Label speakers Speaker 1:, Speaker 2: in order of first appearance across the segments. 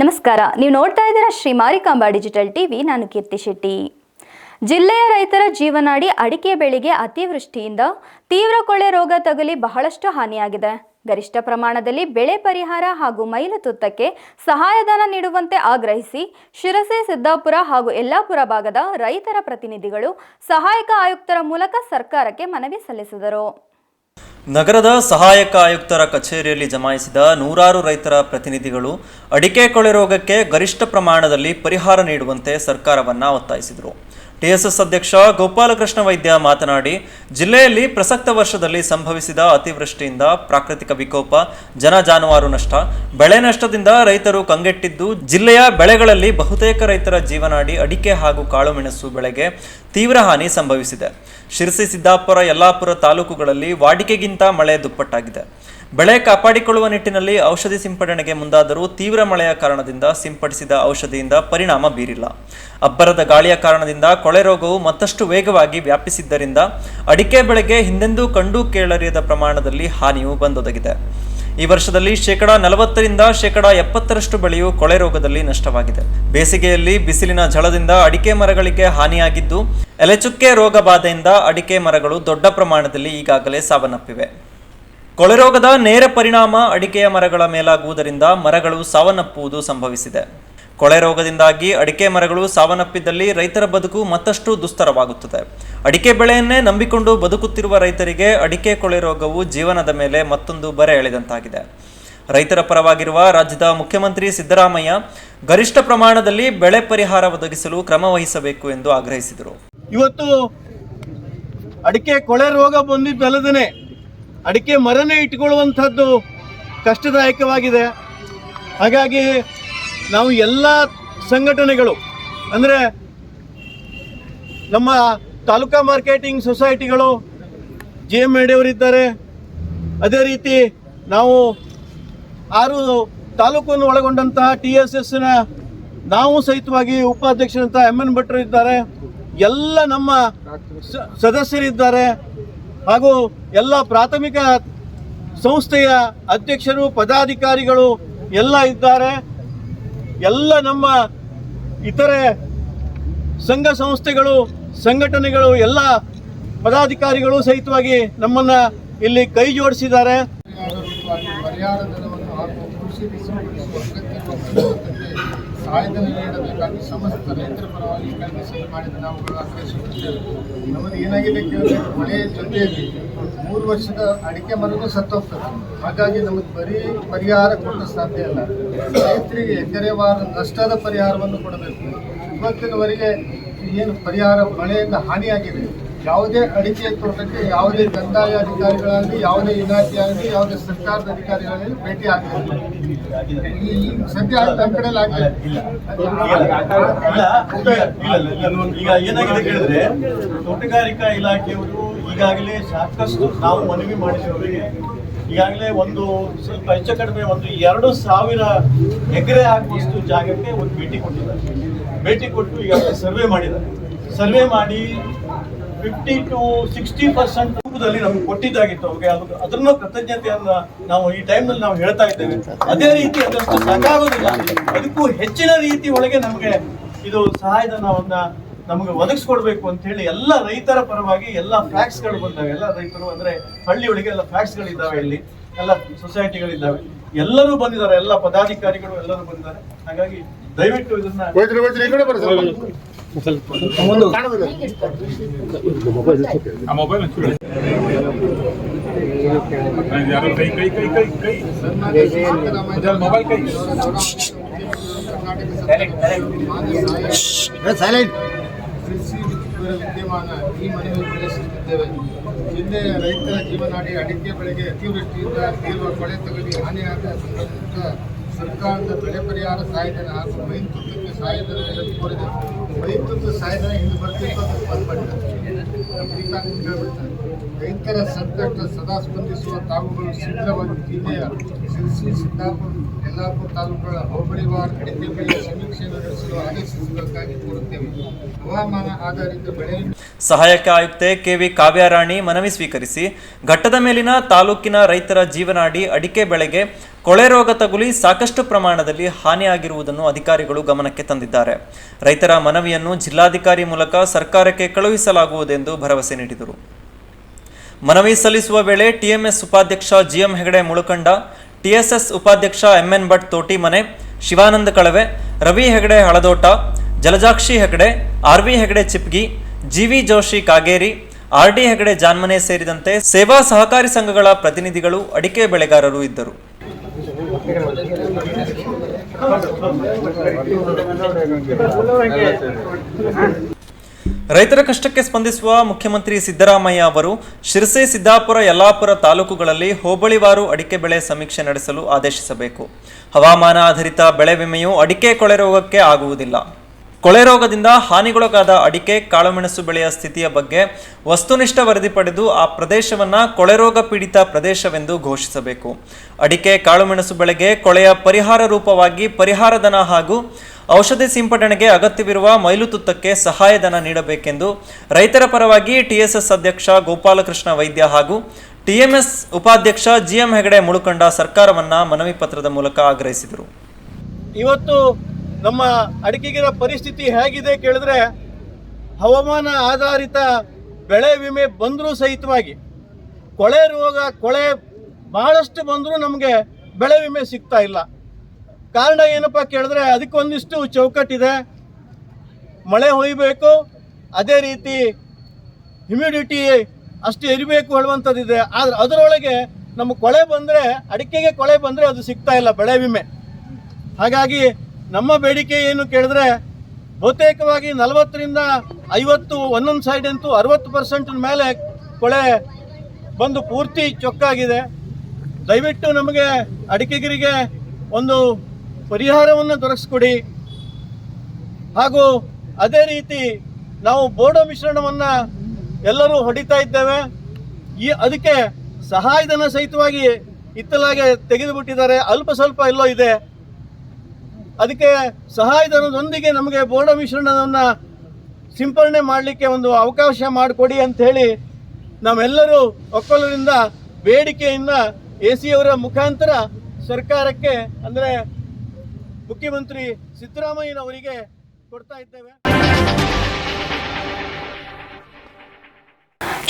Speaker 1: ನಮಸ್ಕಾರ. ನೀವು ನೋಡ್ತಾ ಇದ್ದೀರಾ ಶ್ರೀ ಮಾರಿಕಾಂಬಾ ಡಿಜಿಟಲ್ ಟಿವಿ. ನಾನು ಕೀರ್ತಿ ಶೆಟ್ಟಿ. ಜಿಲ್ಲೆಯ ರೈತರ ಜೀವನಾಡಿ ಅಡಿಕೆ ಬೆಳೆಗೆ ಅತಿವೃಷ್ಟಿಯಿಂದ ತೀವ್ರ ಕೊಳೆ ರೋಗ ತಗುಲಿ ಬಹಳಷ್ಟು ಹಾನಿಯಾಗಿದೆ. ಗರಿಷ್ಠ ಪ್ರಮಾಣದಲ್ಲಿ ಬೆಳೆ ಪರಿಹಾರ ಹಾಗೂ ಮೈಲು ತುತ್ತಕ್ಕೆ ಸಹಾಯಧನ ನೀಡುವಂತೆ ಆಗ್ರಹಿಸಿ ಶಿರಸಿ, ಸಿದ್ದಾಪುರ ಹಾಗೂ ಯಲ್ಲಾಪುರ ಭಾಗದ ರೈತರ ಪ್ರತಿನಿಧಿಗಳು ಸಹಾಯಕ ಆಯುಕ್ತರ ಮೂಲಕ ಸರ್ಕಾರಕ್ಕೆ ಮನವಿ ಸಲ್ಲಿಸಿದರು.
Speaker 2: ನಗರದ ಸಹಾಯಕ ಆಯುಕ್ತರ ಕಚೇರಿಯಲ್ಲಿ ಜಮಾಯಿಸಿದ ನೂರಾರು ರೈತರ ಪ್ರತಿನಿಧಿಗಳು ಅಡಿಕೆ ಕೊಳೆ ರೋಗಕ್ಕೆ ಗರಿಷ್ಠ ಪ್ರಮಾಣದಲ್ಲಿ ಪರಿಹಾರ ನೀಡುವಂತೆ ಸರ್ಕಾರವನ್ನ ಒತ್ತಾಯಿಸಿದರು. ಟಿಎಸ್ಎಸ್ ಅಧ್ಯಕ್ಷ ಗೋಪಾಲಕೃಷ್ಣ ವೈದ್ಯ ಮಾತನಾಡಿ, ಜಿಲ್ಲೆಯಲ್ಲಿ ಪ್ರಸಕ್ತ ವರ್ಷದಲ್ಲಿ ಸಂಭವಿಸಿದ ಅತಿವೃಷ್ಟಿಯಿಂದ ಪ್ರಾಕೃತಿಕ ವಿಕೋಪ, ಜನ ಜಾನುವಾರು ನಷ್ಟ, ಬೆಳೆ ನಷ್ಟದಿಂದ ರೈತರು ಕಂಗೆಟ್ಟಿದ್ದು, ಜಿಲ್ಲೆಯ ಬೆಳೆಗಳಲ್ಲಿ ಬಹುತೇಕ ರೈತರ ಜೀವನಾಡಿ ಅಡಿಕೆ ಹಾಗೂ ಕಾಳುಮೆಣಸು ಬೆಳೆಗೆ ತೀವ್ರ ಹಾನಿ ಸಂಭವಿಸಿದೆ. ಶಿರಸಿ ಸಿದ್ದಾಪುರ, ಯಲ್ಲಾಪುರ ತಾಲೂಕುಗಳಲ್ಲಿ ವಾಡಿಕೆಗಿಂತ ಮಳೆ ದುಪ್ಪಟ್ಟಾಗಿದೆ. ಬೆಳೆ ಕಾಪಾಡಿಕೊಳ್ಳುವ ನಿಟ್ಟಿನಲ್ಲಿ ಔಷಧಿ ಸಿಂಪಡಣೆಗೆ ಮುಂದಾದರೂ ತೀವ್ರ ಮಳೆಯ ಕಾರಣದಿಂದ ಸಿಂಪಡಿಸಿದ ಔಷಧಿಯಿಂದ ಪರಿಣಾಮ ಬೀರಿಲ್ಲ. ಅಬ್ಬರದ ಗಾಳಿಯ ಕಾರಣದಿಂದ ಕೊಳೆ ರೋಗವು ಮತ್ತಷ್ಟು ವೇಗವಾಗಿ ವ್ಯಾಪಿಸಿದ್ದರಿಂದ ಅಡಿಕೆ ಬೆಳೆಗೆ ಹಿಂದೆಂದೂ ಕಂಡು ಕೇಳರಿಯದ ಪ್ರಮಾಣದಲ್ಲಿ ಹಾನಿಯು ಬಂದೊದಗಿದೆ. ಈ ವರ್ಷದಲ್ಲಿ ಶೇಕಡಾ ನಲವತ್ತರಿಂದ ಶೇಕಡಾ ಎಪ್ಪತ್ತರಷ್ಟು ಬೆಳೆಯು ಕೊಳೆ ರೋಗದಲ್ಲಿ ನಷ್ಟವಾಗಿದೆ. ಬೇಸಿಗೆಯಲ್ಲಿ ಬಿಸಿಲಿನ ಝಳದಿಂದ ಅಡಿಕೆ ಮರಗಳಿಗೆ ಹಾನಿಯಾಗಿದ್ದು ಎಲೆಚುಕ್ಕೆ ರೋಗ ಬಾಧೆಯಿಂದ ಅಡಿಕೆ ಮರಗಳು ದೊಡ್ಡ ಪ್ರಮಾಣದಲ್ಲಿ ಈಗಾಗಲೇ ಸಾವನ್ನಪ್ಪಿವೆ. ಕೊಳೆ ರೋಗದ ನೇರ ಪರಿಣಾಮ ಅಡಿಕೆಯ ಮರಗಳ ಮೇಲಾಗುವುದರಿಂದ ಮರಗಳು ಸಾವನ್ನಪ್ಪುವುದು ಸಂಭವಿಸಿದೆ. ಕೊಳೆ ರೋಗದಿಂದಾಗಿ ಅಡಿಕೆ ಮರಗಳು ಸಾವನ್ನಪ್ಪಿದ್ದಲ್ಲಿ ರೈತರ ಬದುಕು ಮತ್ತಷ್ಟು ದುಸ್ತರವಾಗುತ್ತದೆ. ಅಡಿಕೆ ಬೆಳೆಯನ್ನೇ ನಂಬಿಕೊಂಡು ಬದುಕುತ್ತಿರುವ ರೈತರಿಗೆ ಅಡಿಕೆ ಕೊಳೆ ರೋಗವು ಜೀವನದ ಮೇಲೆ ಮತ್ತೊಂದು ಬರೆ ಎಳೆದಂತಾಗಿದೆ. ರೈತರ ಪರವಾಗಿರುವ ರಾಜ್ಯದ ಮುಖ್ಯಮಂತ್ರಿ ಸಿದ್ದರಾಮಯ್ಯ ಗರಿಷ್ಠ ಪ್ರಮಾಣದಲ್ಲಿ ಬೆಳೆ ಪರಿಹಾರ ಒದಗಿಸಲು ಕ್ರಮ ವಹಿಸಬೇಕು ಎಂದು ಆಗ್ರಹಿಸಿದರು.
Speaker 3: ಇವತ್ತು ಅಡಿಕೆ ಕೊಳೆ ರೋಗ ಬಂದಿದ್ದಲ್ಲದೇ ಅಡಿಕೆ ಮರನೇ ಇಟ್ಕೊಳ್ಳುವಂಥದ್ದು ಕಷ್ಟದಾಯಕವಾಗಿದೆ. ಹಾಗಾಗಿ ನಾವು ಎಲ್ಲ ಸಂಘಟನೆಗಳು, ಅಂದರೆ ನಮ್ಮ ತಾಲೂಕಾ ಮಾರ್ಕೆಟಿಂಗ್ ಸೊಸೈಟಿಗಳು, ಜಿ ಎಂ ಎಡಿಯವರಿದ್ದಾರೆ ಅದೇ ರೀತಿ ನಾವು ಆರು ತಾಲೂಕನ್ನು ಒಳಗೊಂಡಂತಹ ಟಿ ಎಸ್ ಎಸ್ನ ನಾವು ಸಹಿತವಾಗಿ ಉಪಾಧ್ಯಕ್ಷರಂತಹ ಎಂ ಎನ್ ಭಟ್ರು ಇದ್ದಾರೆ. ಎಲ್ಲ ನಮ್ಮ ಸದಸ್ಯರಿದ್ದಾರೆ ಹಾಗೂ ಎಲ್ಲ ಪ್ರಾಥಮಿಕ ಸಂಸ್ಥೆಯ ಅಧ್ಯಕ್ಷರು, ಪದಾಧಿಕಾರಿಗಳು ಎಲ್ಲ ಇದ್ದಾರೆ. ಎಲ್ಲ ನಮ್ಮ ಇತರೆ ಸಂಘ ಸಂಸ್ಥೆಗಳು, ಸಂಘಟನೆಗಳು, ಎಲ್ಲ ಪದಾಧಿಕಾರಿಗಳು ಸಹಿತವಾಗಿ ನಮ್ಮನ್ನ ಇಲ್ಲಿ ಕೈ ಜೋಡಿಸಿದ್ದಾರೆ.
Speaker 4: ಸಹಾಯಧನ ನೀಡಬೇಕಾಗಿ ಸಮಸ್ತ ರೈತರ ಪರವಾಗಿ ಕಲ್ಪಿಸಲು ಮಾಡಿದ ನಾವು ಆಗ್ರಹಿಸುತ್ತಿದ್ದೇವೆ. ನಮ್ಮದು ಏನಾಗಿದೆ ಕೇಳಿದ್ರೆ ಮಳೆಯ ಜೊತೆಯಲ್ಲಿ ಮೂರು ವರ್ಷದ ಅಡಿಕೆ ಮರನೂ ಸತ್ತೋಗ್ತದೆ. ಹಾಗಾಗಿ ನಮಗೆ ಬರೀ ಪರಿಹಾರ ಕೊಟ್ಟ ಸಾಧ್ಯ ಇಲ್ಲ. ರೈತರಿಗೆ ಎಕರೆವಾರ ನಷ್ಟದ ಪರಿಹಾರವನ್ನು ಕೊಡಬೇಕು. ಇವತ್ತಿನವರೆಗೆ ಏನು ಪರಿಹಾರ ಮಳೆಯಿಂದ ಹಾನಿಯಾಗಿದೆ. ಯಾವುದೇ ಅಡಿಕೆ ತೋಟಕ್ಕೆ ಯಾವುದೇ ಕಂದಾಯ ಅಧಿಕಾರಿಗಳಾಗಲಿ ಯಾವುದೇ ಇಲಾಖೆ ಆಗಲಿ ಯಾವುದೇ ಸರ್ಕಾರದ ಅಧಿಕಾರಿಗಳಾಗಲಿ ಭೇಟಿ ಆಗಲಿಲ್ಲ ಈ ಸದ್ಯ ನಮ್ಮ ಕಡೆಯಲ್ಲಿ
Speaker 3: ಇಲ್ಲ, ಈಗ ಏನಾಗಿದೆ ಕೇಳಿದ್ರೆ ತೋಟಗಾರಿಕಾ ಇಲಾಖೆಯವರು ಈಗಾಗಲೇ ಸಾಕಷ್ಟು ನಾವು ಮನವಿ ಮಾಡಿದವರಿಗೆ ಈಗಾಗಲೇ ಒಂದು ಸ್ವಲ್ಪ ಹೆಚ್ಚು ಕಡಿಮೆ ಒಂದು ಎರಡು ಸಾವಿರ ಎಕರೆ ಆಗುವಷ್ಟು ಜಾಗಕ್ಕೆ ಒಂದು ಭೇಟಿ ಕೊಟ್ಟಿದ್ದಾರೆ. ಭೇಟಿ ಕೊಟ್ಟು ಈಗಾಗಲೇ ಸರ್ವೆ ಮಾಡಿದ್ದಾರೆ. ಸರ್ವೆ ಮಾಡಿ ಫಿಫ್ಟಿ ಟು ಸಿಕ್ಸ್ಟಿ ಪರ್ಸೆಂಟ್ ರೂಪದಲ್ಲಿ ನಮ್ಗೆ ಕೊಟ್ಟಿದ್ದಾಗಿತ್ತು ಅವ್ರಿಗೆ. ಅದು ಅದನ್ನು ಕೃತಜ್ಞತೆಯನ್ನ ನಾವು ಈ ಟೈಮ್ನಲ್ಲಿ ನಾವು ಹೇಳ್ತಾ ಇದ್ದೇವೆ. ಅದೇ ರೀತಿ ಅದಷ್ಟು ಸಾಕಾಗೋದಿಲ್ಲ. ಅದಕ್ಕೂ ಹೆಚ್ಚಿನ ರೀತಿ ಒಳಗೆ ನಮಗೆ ಇದು ಸಹಾಯಧನವನ್ನ ನಮಗೆ ಒದಗಿಸ್ಕೊಡ್ಬೇಕು ಅಂತ ಹೇಳಿ ಎಲ್ಲ ರೈತರ ಪರವಾಗಿ ಎಲ್ಲ ಫ್ಲಾಕ್ಸ್ಗಳು ಬಂದಾವೆ. ಎಲ್ಲ ರೈತರು ಅಂದ್ರೆ ಹಳ್ಳಿ ಒಳಗೆ ಎಲ್ಲ ಫ್ಲಾಕ್ಸ್ ಗಳಿದ್ದಾವೆ ಇಲ್ಲಿ. ಎಲ್ಲ ಸೊಸೈಟಿಗಳಿದ್ದಾವೆ ಎಲ್ಲರೂ ಬಂದಿದ್ದಾರೆ. ಎಲ್ಲ ಪದಾಧಿಕಾರಿಗಳು ಎಲ್ಲರೂ ಬಂದಿದ್ದಾರೆ. ಹಾಗಾಗಿ ದಯವಿಟ್ಟು ಇದನ್ನ
Speaker 5: ಕೈ ಕೈ ಕೈ ಕೈ ಕೈ
Speaker 4: ಸನ್ಮಾನ್ಯ ಸಿದ್ದರಾಮಯ್ಯ
Speaker 5: ಮೊಬೈಲ್ ಮೊಬೈಲ್ ಕೈ
Speaker 4: ಕರ್ನಾಟಕ ಕೃಷಿ ವಿದ್ಯಮಾನ ಈ ಮನೆಯಲ್ಲಿ ತಿಳಿಸುತ್ತಿದ್ದೇವೆ ಜಿಲ್ಲೆಯ ರೈತರ ಜೀವನಾಡಿ ಅಡಿಕೆ ಬೆಳೆಗೆ ಅತಿವೃಷ್ಟಿಯಿಂದ ತೀವ್ರ ಕೊಳೆ ತಗುಲಿ ಹಾನಿಯಾದ ಸಂಬಂಧಿತ ಸರ್ಕಾರದ ಬೆಳೆ ಪರಿಹಾರ ಸಹಾಯಧನ ಹಾಗೂ ಮೈತೃತ್ವಕ್ಕೆ ಸಹಾಯಧನ ಕೋರಿದೆ ಮೈತೃತ್ವ ಸಹಾಯಧನ ಹಿಂದೆ ಬರ್ತಿತ್ತು ರೈತರ ಸಂಕಷ್ಟ ಸದಾ ಸ್ಪಂದಿಸುವ ತಾವುಗಳು ಶೀಘ್ರವಾಗಿ ಜಿಲ್ಲೆಯ ಶಿರಸಿ ಸಿದ್ದಾಪುರ ಯಲ್ಲಾಪುರ ತಾಲೂಕುಗಳ ಹೋಬಳಿವಾರ ಅಡಿಕೆ ಬೆಳೆಯ ಸಮೀಕ್ಷೆ ನಡೆಸಲು ಆದೇಶಿಸುವುದಕ್ಕಾಗಿ ಕೋರುತ್ತೇವೆ. ಹವಾಮಾನ ಆಧಾರಿತ ಬೆಳೆ
Speaker 2: ಸಹಾಯಕ ಆಯುಕ್ತೆ ಕೆವಿ ಕಾವ್ಯಾರಾಣಿ ಮನವಿ ಸ್ವೀಕರಿಸಿ, ಘಟ್ಟದ ಮೇಲಿನ ತಾಲೂಕಿನ ರೈತರ ಜೀವನಾಡಿ ಅಡಿಕೆ ಬೆಳೆಗೆ ಕೊಳೆ ರೋಗ ತಗುಲಿ ಸಾಕಷ್ಟು ಪ್ರಮಾಣದಲ್ಲಿ ಹಾನಿಯಾಗಿರುವುದನ್ನು ಅಧಿಕಾರಿಗಳು ಗಮನಕ್ಕೆ ತಂದಿದ್ದಾರೆ. ರೈತರ ಮನವಿಯನ್ನು ಜಿಲ್ಲಾಧಿಕಾರಿ ಮೂಲಕ ಸರ್ಕಾರಕ್ಕೆ ಕಳುಹಿಸಲಾಗುವುದೆಂದು ಭರವಸೆ ನೀಡಿದರು. ಮನವಿ ಸಲ್ಲಿಸುವ ವೇಳೆ ಟಿಎಂಎಸ್ ಉಪಾಧ್ಯಕ್ಷ ಜಿಎಂ ಹೆಗಡೆ ಮುಳುಕಂಡ ಟಿಎಸ್ಎಸ್ ಉಪಾಧ್ಯಕ್ಷ ಎಂಎನ್ ಭಟ್ ತೋಟಿ ಮನೆ, Shivananda Kalave, Ravi Hegde Haladota, Jalajakshi Hegde, R V Hegde Chipgi GV Joshi Kageri, R D Hegde Janmane ಸೇರಿದಂತೆ ಸೇವಾ ಸಹಕಾರಿ ಸಂಘಗಳ ಪ್ರತಿನಿಧಿಗಳು ಅಡಿಕೆ ಬೆಳೆಗಾರರು ಇದ್ದರು. ರೈತರ ಕಷ್ಟಕ್ಕೆ ಸ್ಪಂದಿಸುವ ಮುಖ್ಯಮಂತ್ರಿ ಸಿದ್ದರಾಮಯ್ಯ ಅವರು ಶಿರಸೆ ಸಿದ್ದಾಪುರ ಯಲ್ಲಾಪುರ ತಾಲೂಕುಗಳಲ್ಲಿ ಹೋಬಳಿವಾರು ಅಡಿಕೆ ಬೆಳೆ ಸಮೀಕ್ಷೆ ನಡೆಸಲು ಆದೇಶಿಸಬೇಕು. ಹವಾಮಾನ ಆಧಾರಿತ ಬೆಳೆ ವಿಮೆಯು ಅಡಿಕೆ ಕೊಳೆ ರೋಗಕ್ಕೆ ಆಗುವುದಿಲ್ಲ. ಕೊಳೆ ರೋಗದಿಂದ ಹಾನಿಗೊಳಗಾದ ಅಡಿಕೆ, ಕಾಳುಮೆಣಸು ಬೆಳೆಯ ಸ್ಥಿತಿಯ ಬಗ್ಗೆ ವಸ್ತುನಿಷ್ಠ ವರದಿ ಪಡೆದು ಆ ಪ್ರದೇಶವನ್ನ ಕೊಳೆ ರೋಗ ಪೀಡಿತ ಪ್ರದೇಶವೆಂದು ಘೋಷಿಸಬೇಕು. ಅಡಿಕೆ, ಕಾಳುಮೆಣಸು ಬೆಳೆಗೆ ಕೊಳೆಯ ಪರಿಹಾರ ರೂಪವಾಗಿ ಪರಿಹಾರಧನ ಹಾಗೂ ಔಷಧಿ ಸಿಂಪಡಣೆಗೆ ಅಗತ್ಯವಿರುವ ಮೈಲುತುತ್ತಕ್ಕೆ ಸಹಾಯಧನ ನೀಡಬೇಕೆಂದು ರೈತರ ಪರವಾಗಿ ಟಿಎಸ್ಎಸ್ ಅಧ್ಯಕ್ಷ ಗೋಪಾಲಕೃಷ್ಣ ವೈದ್ಯ ಹಾಗೂ ಟಿಎಂಎಸ್ ಉಪಾಧ್ಯಕ್ಷ ಜಿಎಂ ಹೆಗಡೆ ಮುಳುಕಂಡ ಸರ್ಕಾರವನ್ನ ಮನವಿ ಪತ್ರದ ಮೂಲಕ ಆಗ್ರಹಿಸಿದರು.
Speaker 3: ಇವತ್ತು ನಮ್ಮ ಅಡಿಕೆಗಿರ ಪರಿಸ್ಥಿತಿ ಹೇಗಿದೆ ಕೇಳಿದ್ರೆ ಹವಾಮಾನ ಆಧಾರಿತ ಬೆಳೆ ವಿಮೆ ಬಂದರೂ ಸಹಿತವಾಗಿ ಕೊಳೆ ರೋಗ, ಕೊಳೆ ಬಹಳಷ್ಟು ಬಂದರೂ ನಮಗೆ ಬೆಳೆ ವಿಮೆ ಸಿಗ್ತಾ ಇಲ್ಲ. ಕಾರಣ ಏನಪ್ಪ ಕೇಳಿದ್ರೆ ಅದಕ್ಕೊಂದಿಷ್ಟು ಚೌಕಟ್ಟಿದೆ. ಮಳೆ ಹೊಯ್ಬೇಕು, ಅದೇ ರೀತಿ ಹ್ಯುಮಿಡಿಟಿ ಅಷ್ಟು ಇರಬೇಕು ಹೇಳುವಂಥದ್ದಿದೆ. ಆದರೆ ಅದರೊಳಗೆ ನಮ್ಮ ಕೊಳೆ ಬಂದರೆ, ಅಡಿಕೆಗೆ ಕೊಳೆ ಬಂದರೆ ಅದು ಸಿಗ್ತಾ ಇಲ್ಲ ಬೆಳೆ ವಿಮೆ. ಹಾಗಾಗಿ ನಮ್ಮ ಬೇಡಿಕೆ ಏನು ಕೇಳಿದ್ರೆ ಬಹುತೇಕವಾಗಿ ನಲವತ್ತರಿಂದ ಐವತ್ತು, ಒಂದೊಂದು ಸೈಡ್ ಅಂತೂ ಅರವತ್ತು ಪರ್ಸೆಂಟ್ ಮೇಲೆ ಕೊಳೆ ಬಂದು ಪೂರ್ತಿ ಚೊಕ್ಕಾಗಿದೆ. ದಯವಿಟ್ಟು ನಮಗೆ ಅಡಿಕೆಗಿರಿಗೆ ಒಂದು ಪರಿಹಾರವನ್ನು ದೊರಕಿಸ್ಕೊಡಿ. ಹಾಗೂ ಅದೇ ರೀತಿ ನಾವು ಬೋಡೋ ಮಿಶ್ರಣವನ್ನು ಎಲ್ಲರೂ ಹೊಡಿತಾ ಇದ್ದೇವೆ. ಈ ಅದಕ್ಕೆ ಸಹಾಯಧನ ಸಹಿತವಾಗಿ ಇತ್ತಲಾಗೆ ತೆಗೆದುಬಿಟ್ಟಿದ್ದಾರೆ. ಅಲ್ಪ ಸ್ವಲ್ಪ ಎಲ್ಲೋ ಇದೆ. ಅದಕ್ಕೆ ಸಹಾಯಧನದೊಂದಿಗೆ ನಮಗೆ ಬೋರ್ಡ ಮಿಶ್ರಣವನ್ನು ಸಿಂಪರಣೆ ಮಾಡಲಿಕ್ಕೆ ಒಂದು ಅವಕಾಶ ಮಾಡಿಕೊಡಿ ಅಂತ ಹೇಳಿ ನಾವೆಲ್ಲರೂ ಒಕ್ಕಲರಿಂದ ಬೇಡಿಕೆಯಿಂದ ಎ ಸಿ ಅವರ ಮುಖಾಂತರ ಸರ್ಕಾರಕ್ಕೆ ಅಂದರೆ ಮುಖ್ಯಮಂತ್ರಿ ಸಿದ್ದರಾಮಯ್ಯನವರಿಗೆ ಕೊಡ್ತಾ ಇದ್ದೇವೆ.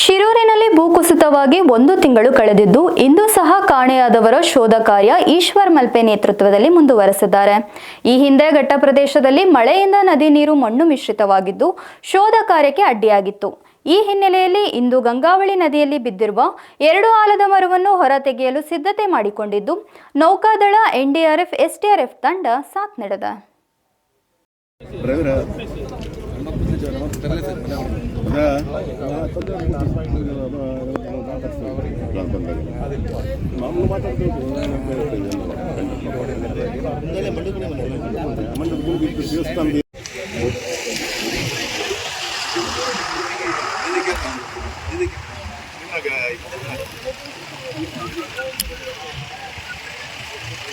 Speaker 1: ಶಿರೂರಿನಲ್ಲಿ ಭೂಕುಸಿತವಾಗಿ ಒಂದು ತಿಂಗಳು ಕಳೆದಿದ್ದು, ಇಂದು ಸಹ ಕಾಣೆಯಾದವರ ಶೋಧ ಕಾರ್ಯ ಈಶ್ವರ್ ಮಲ್ಪೆ ನೇತೃತ್ವದಲ್ಲಿ ಮುಂದುವರೆಸಿದ್ದಾರೆ. ಈ ಹಿಂದೆ ಘಟ್ಟ ಪ್ರದೇಶದಲ್ಲಿ ಮಳೆಯಿಂದ ನದಿ ನೀರು ಮಣ್ಣು ಮಿಶ್ರಿತವಾಗಿದ್ದು, ಶೋಧ ಕಾರ್ಯಕ್ಕೆ ಅಡ್ಡಿಯಾಗಿತ್ತು. ಈ ಹಿನ್ನೆಲೆಯಲ್ಲಿ ಇಂದು ಗಂಗಾವಳಿ ನದಿಯಲ್ಲಿ ಬಿದ್ದಿರುವ ಎರಡು ಆಲದ ಮರವನ್ನು ಹೊರತೆಗೆಯಲು ಸಿದ್ಧತೆ ಮಾಡಿಕೊಂಡಿದ್ದು, ನೌಕಾದಳ ಎನ್ಡಿಆರ್ಎಫ್, ಎಸ್ಡಿಆರ್ಎಫ್ ತಂಡ ಸಾಥ್ ನೀಡಿದೆ.
Speaker 6: ಮಾಮೂಲು ಮಾತಾಡ್ತೀವಿ ಮಂಡ್ಯದ ದೇವಸ್ಥಾನದ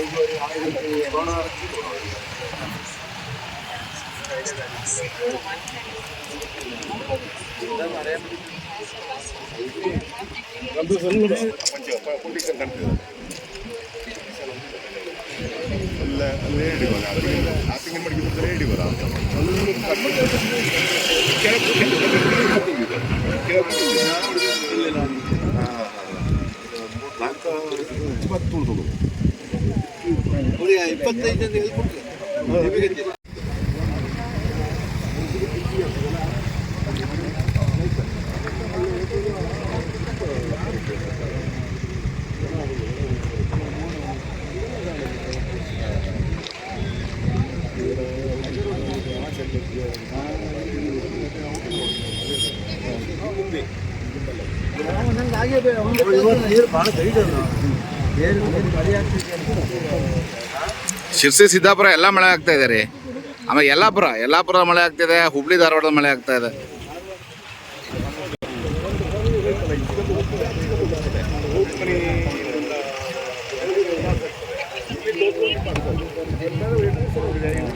Speaker 7: ಒಬ್ಬರು ಆಯ್ಕೆ
Speaker 6: కొంచెం కంటే ಅಲ್ಲ ಲೇಡಿ ಬರ ಆಪಿಂಗ್ ಏನು ಮಾಡಿ ಬಿಟ್ಟು ಲೇಡಿ ಬರ
Speaker 7: ಇಪ್ಪತ್ತೈದು ಅಂತ ಹೇಳ್ಬಿಟ್ಟು
Speaker 8: ಶಿರ್ಸಿ ಸಿದ್ದಾಪುರ ಎಲ್ಲ ಮಳೆ ಆಗ್ತಾ ಇದೆ ರೀ. ಆಮೇಲೆ ಯಲ್ಲಾಪುರ ಯಲ್ಲಾಪುರ ಮಳೆ ಆಗ್ತಿದೆ ಹುಬ್ಳಿ ಧಾರವಾಡದ ಮಳೆ ಆಗ್ತಾ ಇದೆ.
Speaker 4: Gracias.